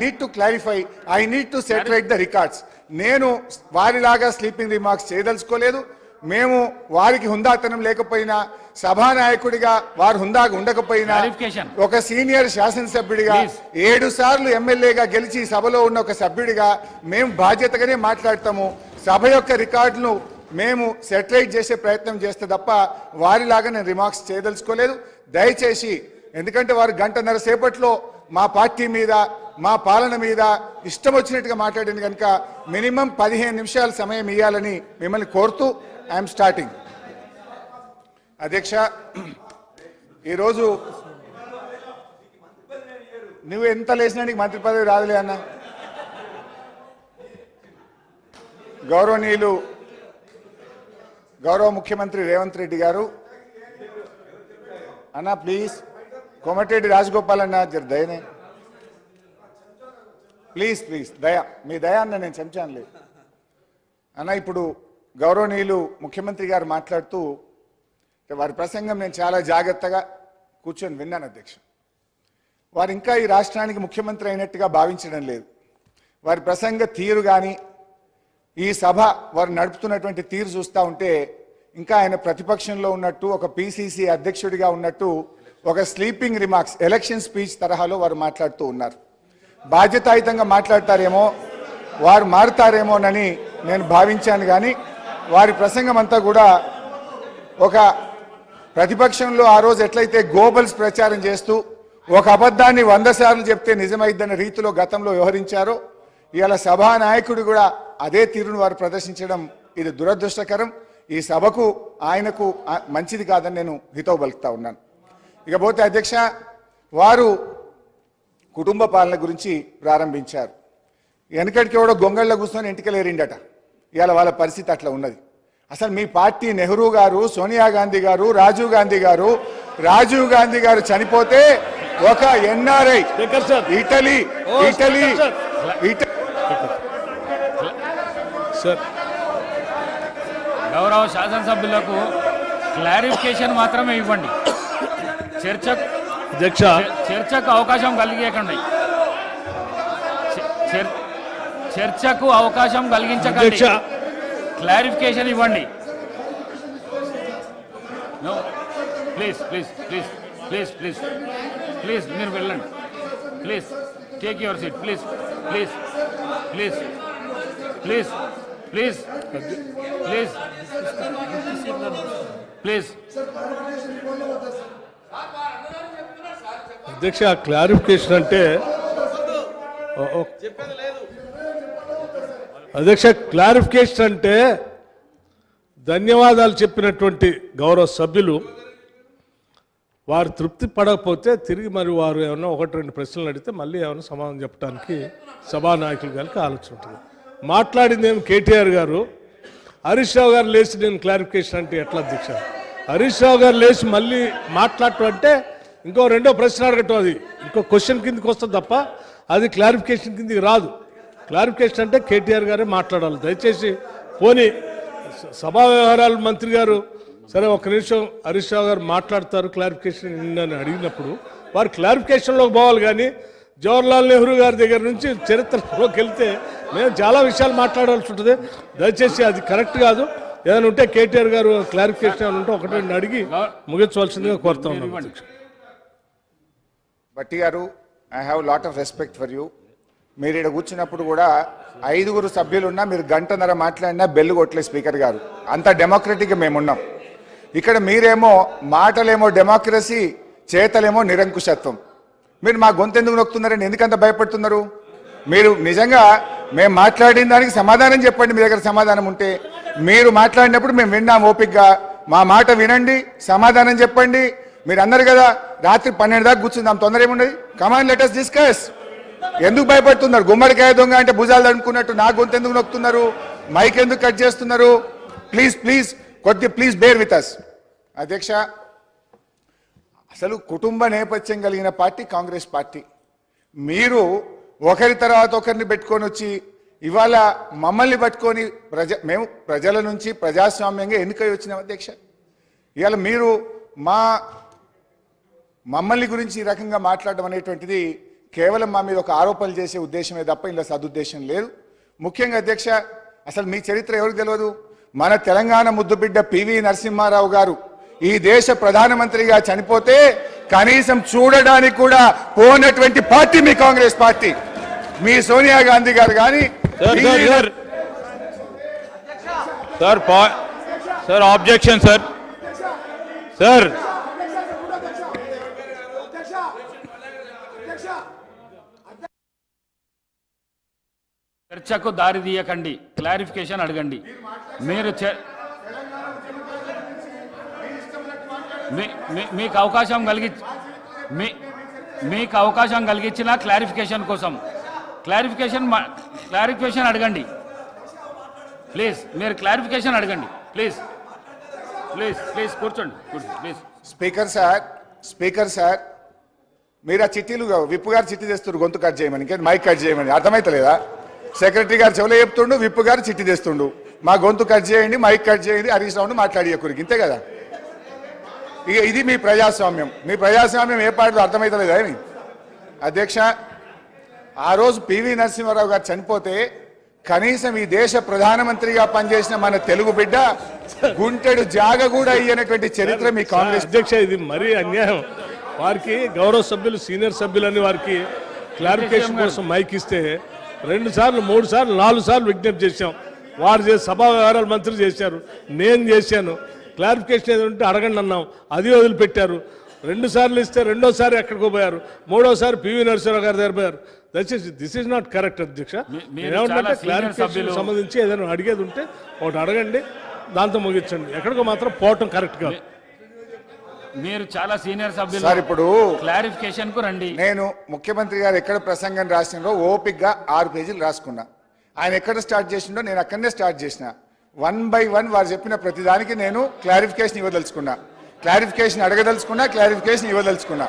Need to clarify I need to reiterate the records నేను వారిలాగా sleeping remarks చేయదలుచుకోలేదు మేము వారికి హుందాతనం లేకపోయినా సభానాయకుడిగా వారు హుందాగా ఉండకపోయినా Clarification. ఒక సీనియర్ శాసనసభ్యుడిగా. ఏడు సార్లు ఎమ్మెల్యేగా గెలిచి సభలో ఉన్న ఒక సభ్యుడిగా మేము బాధ్యతగానే మాట్లాడతాము సభ యొక్క రికార్డును మేము సెటరైట్ చేసే ప్రయత్నం చేస్తే తప్ప వారిలాగా నేను రిమార్క్స్ చేయదలుచుకోలేదు దయచేసి ఎందుకంటే వారు గంటన్నర సేపట్లో మా పార్టీ మీద మా పాలన మీద ఇష్టం వచ్చినట్టుగా మాట్లాడింది కనుక మినిమం పదిహేను నిమిషాల సమయం ఇవ్వాలని మిమ్మల్ని కోరుతూ ఐఎమ్ స్టార్టింగ్. అధ్యక్ష ఈరోజు నువ్వు ఎంత లేచినా నీకు మంత్రి పదవి రాదులే అన్న. గౌరవనీయులు గౌరవ ముఖ్యమంత్రి రేవంత్ రెడ్డి గారు. అన్న ప్లీజ్ కోమటిరెడ్డి రాజగోపాల్ అన్న జర దయనే. ప్లీజ్ ప్లీజ్ దయా మీ దయాన్ని నేను చెంచాను లేదు. అన్న ఇప్పుడు గౌరవనీయులు ముఖ్యమంత్రి గారు మాట్లాడుతూ వారి ప్రసంగం నేను చాలా జాగ్రత్తగా కూర్చొని విన్నాను అధ్యక్ష. వారు ఇంకా ఈ రాష్ట్రానికి ముఖ్యమంత్రి అయినట్టుగా భావించడం లేదు. వారి ప్రసంగ తీరు కానీ ఈ సభ వారు నడుపుతున్నటువంటి తీరు చూస్తూ ఉంటే ఇంకా ఆయన ప్రతిపక్షంలో ఉన్నట్టు ఒక పిసిసి అధ్యక్షుడిగా ఉన్నట్టు ఒక స్లీపింగ్ రిమార్క్స్ ఎలక్షన్ స్పీచ్ తరహాలో వారు మాట్లాడుతూ ఉన్నారు. బాధ్యతాయుతంగా మాట్లాడతారేమో వారు మారుతారేమోనని నేను భావించాను కానీ వారి ప్రసంగం అంతా కూడా ఒక ప్రతిపక్షంలో ఆ రోజు ఎట్లయితే గోబల్స్ ప్రచారం చేస్తూ ఒక అబద్ధాన్ని వంద సార్లు చెప్తే నిజమైద్దన్న రీతిలో గతంలో వ్యవహరించారో ఇవాళ సభా నాయకుడు కూడా అదే తీరును వారు ప్రదర్శించడం ఇది దురదృష్టకరం. ఈ సభకు ఆయనకు మంచిది కాదని నేను హితవు పలుకుతా ఉన్నాను. ఇకపోతే అధ్యక్ష వారు కుటుంబ పాలన గురించి ప్రారంభించారు. వెనకడికి ఎవడో గొంగళ్ళ కూర్చొని ఇంటికెళ్ళేరిండట ఇవాళ వాళ్ళ పరిస్థితి అట్లా ఉన్నది. అసలు మీ పార్టీ నెహ్రూ గారు సోనియా గాంధీ గారు రాజీవ్ గాంధీ గారు రాజీవ్ గాంధీ గారు చనిపోతే ఒక ఎన్ఆర్ఐ. ఇటలీ ఇటలీ గౌరవ శాసనసభ్యులకు క్లారిఫికేషన్ మాత్రమే ఇవ్వండి. చర్చ అధ్యక్ష. చర్చకు అవకాశం కలిగేయకండి చర్చకు అవకాశం కలిగించకండి. క్లారిఫికేషన్ ఇవ్వండి. No please please please please please please మీరు వెళ్ళండి. Please take your seat please please please please please please please అధ్యక్ష క్లారిఫికేషన్ అంటే అధ్యక్ష క్లారిఫికేషన్ అంటే ధన్యవాదాలు చెప్పినటువంటి గౌరవ సభ్యులు వారు తృప్తి పడకపోతే తిరిగి మరి వారు ఏమన్నా ఒకటి రెండు ప్రశ్నలు అడిగితే మళ్ళీ ఏమైనా సమాధానం చెప్పడానికి సభానాయకులు గారికి ఆలోచన ఉంటుంది. మాట్లాడింది ఏమి కేటీఆర్ గారు? హరీష్ రావు గారు లేచి నేను క్లారిఫికేషన్ అంటే ఎట్లా అధ్యక్ష? హరీష్ రావు గారు లేచి మళ్ళీ మాట్లాడటం అంటే ఇంకో రెండో ప్రశ్న అడగటం అది. ఇంకో క్వశ్చన్ కిందకి వస్తుంది తప్ప అది క్లారిఫికేషన్ కిందకి రాదు. క్లారిఫికేషన్ అంటే కేటీఆర్ గారే మాట్లాడాలి. దయచేసి పోనీ సభా వ్యవహారాల మంత్రి గారు సరే ఒక నిమిషం హరీష్ రావు గారు మాట్లాడతారు క్లారిఫికేషన్ అని అడిగినప్పుడు. వారు క్లారిఫికేషన్లోకి పోవాలి కానీ జవహర్లాల్ నెహ్రూ గారి దగ్గర నుంచి చరిత్రలోకి వెళ్తే మేము చాలా విషయాలు మాట్లాడాల్సి ఉంటుంది. దయచేసి అది కరెక్ట్ కాదు. ఏదైనా ఉంటే కేటీఆర్ గారు క్లారిఫికేషన్ ఏమైనా ఉంటే ఒకటి అడిగి ముగించవలసిందిగా కోరుతా ఉన్నాం పట్టి గారు I have lot of respect for you మీరు ఇక్కడ కూర్చున్నప్పుడు కూడా ఐదుగురు సభ్యులున్నా మీరు గంటన్నర మాట్లాడినా బెల్లు కొట్టలే స్పీకర్ గారు. అంత డెమోక్రటిక్గా మేమున్నాం ఇక్కడ మీరేమో మాటలేమో డెమోక్రసీ చేతలేమో నిరంకుశత్వం. మీరు మా గొంతు ఎందుకు నొక్కుతున్నారని ఎందుకంత భయపడుతున్నారు? మీరు నిజంగా మేము మాట్లాడిన దానికి సమాధానం చెప్పండి మీ దగ్గర సమాధానం ఉంటే. మీరు మాట్లాడినప్పుడు మేము విన్నాం ఓపిక్గా మా మాట వినండి సమాధానం చెప్పండి. మీరు అన్నారు కదా రాత్రి పన్నెండు దాకా కూర్చుందాం. తొందర ఏమున్నది కమాండ్ లెటర్స్ డిస్కస్ ఎందుకు భయపడుతున్నారు? గుమ్మడికాయ దొంగ అంటే భుజాలు అనుకున్నట్టు నా గొంతు ఎందుకు నొక్కుతున్నారు? మైక్ ఎందుకు కట్ చేస్తున్నారు? ప్లీజ్ ప్లీజ్ కొద్ది ప్లీజ్ బేర్ విత్ అస్ అధ్యక్ష అసలు కుటుంబ నేపథ్యం కలిగిన పార్టీ కాంగ్రెస్ పార్టీ. మీరు ఒకరి తర్వాత ఒకరిని పెట్టుకొని వచ్చి ఇవాళ మమ్మల్ని పట్టుకొని ప్రజ మేము ప్రజల నుంచి ప్రజాస్వామ్యంగా ఎన్నికై వచ్చినాం అధ్యక్ష. ఇవాళ మీరు మా మమ్మల్ని గురించి ఈ రకంగా మాట్లాడడం అనేటువంటిది కేవలం మా మీద ఒక ఆరోపణలు చేసే ఉద్దేశమే తప్ప ఇందులో సదుద్దేశం లేదు. ముఖ్యంగా అధ్యక్ష అసలు మీ చరిత్ర ఎవరికి తెలియదు మన తెలంగాణ ముద్దుబిడ్డ పివి నరసింహారావు గారు ఈ దేశ ప్రధానమంత్రిగా చనిపోతే కనీసం చూడడానికి కూడా పోనటువంటి పార్టీ మీ కాంగ్రెస్ పార్టీ. మీ సోనియా గాంధీ గారు కానీ sir sir objection sir. Sir చర్చకు దారి తీయకండి. క్లారిఫికేషన్ అడగండి. మీరు మీ- మీకు అవకాశం కలిగి మీ మీకు అవకాశం కలిగించిన క్లారిఫికేషన్ కోసం. క్లారిఫికేషన్ మా- క్లారిఫికేషన్ అడగండి. ప్లీజ్ మీరు క్లారిఫికేషన్ అడగండి. ప్లీజ్. ప్లీజ్ ప్లీజ్ కూర్చోండి please. Speaker sir speaker sir మీరు ఆ చిట్టీలు విప్పు గారు చిట్టి తెస్తున్నారు గొంతు కట్ చేయమని. మైక్ కట్ చేయమని. అర్థమైతలేదా? సెక్రటరీ గారు చెవులో చెప్తుండు విప్పు గారు చిట్టి తెస్తుండు. మా గొంతు కట్ చేయండి మైక్ కట్ చేయండి హరీష్ రావును మాట్లాడియకూరికి ఇంతే కదా? ఇక ఇది మీ ప్రజాస్వామ్యం. మీ ప్రజాస్వామ్యం ఏ పాటలో అర్థమైతలేదా ఏమి? అధ్యక్ష ఆ రోజు పివి నరసింహారావు గారు చనిపోతే కనీసం ఈ దేశ ప్రధానమంత్రిగా పనిచేసిన మన తెలుగు బిడ్డ గుంటెడు జాగ కూడా ఇయ్యనటువంటి చరిత్ర మీ కాంగ్రెస్ అధ్యక్ష ఇది మరీ అన్యాయం. వారికి గౌరవ సభ్యులు సీనియర్ సభ్యులని వారికి క్లారిఫికేషన్ కోసం మైక్ ఇస్తే రెండు సార్లు మూడు సార్లు నాలుగు సార్లు విజ్ఞప్తి చేశాం. వారు చేసి సభా వ్యవహారాల మంత్రి చేశారు. నేను చేశాను. క్లారిఫికేషన్ ఏదో ఉంటే అడగండి అన్నాం. అది వదిలిపెట్టారు. రెండు సార్లు ఇస్తే రెండోసారి ఎక్కడికో పోయారు. మూడోసారి పివి నరసింహరావు గారి దగ్గర పోయారు. దయచేసి దిస్ ఇస్ నాట్ కరెక్ట్ అధ్యక్ష. ఏమంటే క్లారిఫికేషన్. సంబంధించి ఏదైనా అడిగేది ఉంటే ఒకటి అడగండి. దాంతో ముగించండి. ఎక్కడికో మాత్రం పోవటం కరెక్ట్ కాదు. మీరు చాలా సీనియర్ సార్ సభ్యులు ఇప్పుడు క్లారిఫికేషన్కు రండి. నేను ముఖ్యమంత్రి గారు ఎక్కడ ప్రసంగం రాసినారో ఓపిక్గా ఆరు పేజీలు రాసుకున్నా. ఆయన ఎక్కడ స్టార్ట్ చేసిండో నేను అక్కడనే స్టార్ట్ చేసిన. వన్ బై వన్ వారు చెప్పిన ప్రతిదానికి నేను క్లారిఫికేషన్ ఇవ్వదలుచుకున్నా. క్లారిఫికేషన్ అడగదలుచుకున్నా క్లారిఫికేషన్ ఇవ్వదలుచుకున్నా.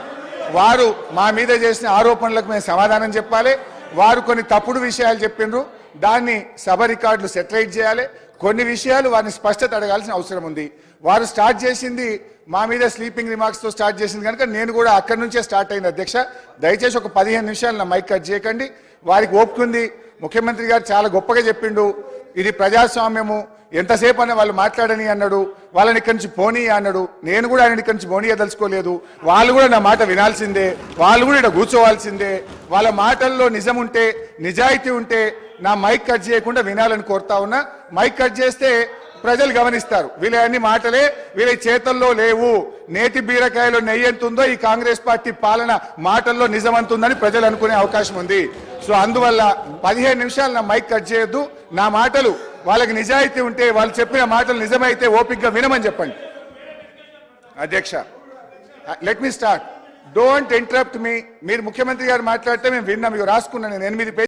వారు మా మీద చేసిన ఆరోపణలకు మేము సమాధానం చెప్పాలి. వారు కొన్ని తప్పుడు విషయాలు చెప్పిండ్రు దాన్ని సభ రికార్డులు సెటిలైట్ చేయాలి. కొన్ని విషయాలు వారిని స్పష్టత అడగాల్సిన అవసరం ఉంది. వారు స్టార్ట్ చేసింది మా మీద స్లీపింగ్ రిమార్క్స్తో స్టార్ట్ చేసింది కనుక నేను కూడా అక్కడి నుంచే స్టార్ట్ అయింది అధ్యక్ష. దయచేసి ఒక పదిహేను నిమిషాలు నా మైక్ కట్ చేయకండి. వారికి ఓపుకుంది ముఖ్యమంత్రి గారు చాలా గొప్పగా చెప్పిండు. ఇది ప్రజాస్వామ్యము. ఎంతసేపు అన్న వాళ్ళు మాట్లాడని అన్నాడు. వాళ్ళని ఇక్కడి నుంచి పోనీ అన్నాడు. నేను కూడా ఆయన ఇక్కడి నుంచి పోనీయదలుచుకోలేదు వాళ్ళు కూడా నా మాట వినాల్సిందే. వాళ్ళు కూడా ఇక్కడ కూర్చోవాల్సిందే. వాళ్ళ మాటల్లో నిజం ఉంటే నిజాయితీ ఉంటే నా మైక్ కట్ చేయకుండా వినాలని కోరుతా ఉన్నా. మైక్ కట్ చేస్తే ప్రజలు గమనిస్తారు. వీళ్ళ అన్ని మాటలే వీళ్ళ చేతల్లో లేవు. నేతి బీరకాయలో నెయ్యి ఎంత ఉందో ఈ కాంగ్రెస్ పార్టీ పాలన మాటల్లో నిజమంతుందని ప్రజలు అనుకునే అవకాశం ఉంది. సో అందువల్ల పదిహేను నిమిషాలు నా మైక్ కట్ చేయొద్దు. నా మాటలు వాళ్ళకి నిజాయితీ ఉంటే వాళ్ళు చెప్పిన మాటలు నిజమైతే ఓపిక్గా వినమని చెప్పండి. అధ్యక్ష let me start don't interrupt me మీరు ముఖ్యమంత్రి గారు మాట్లాడితే మేము విన్నాం. ఇవి రాసుకున్నాను నేను. ఎనిమిది పేజీ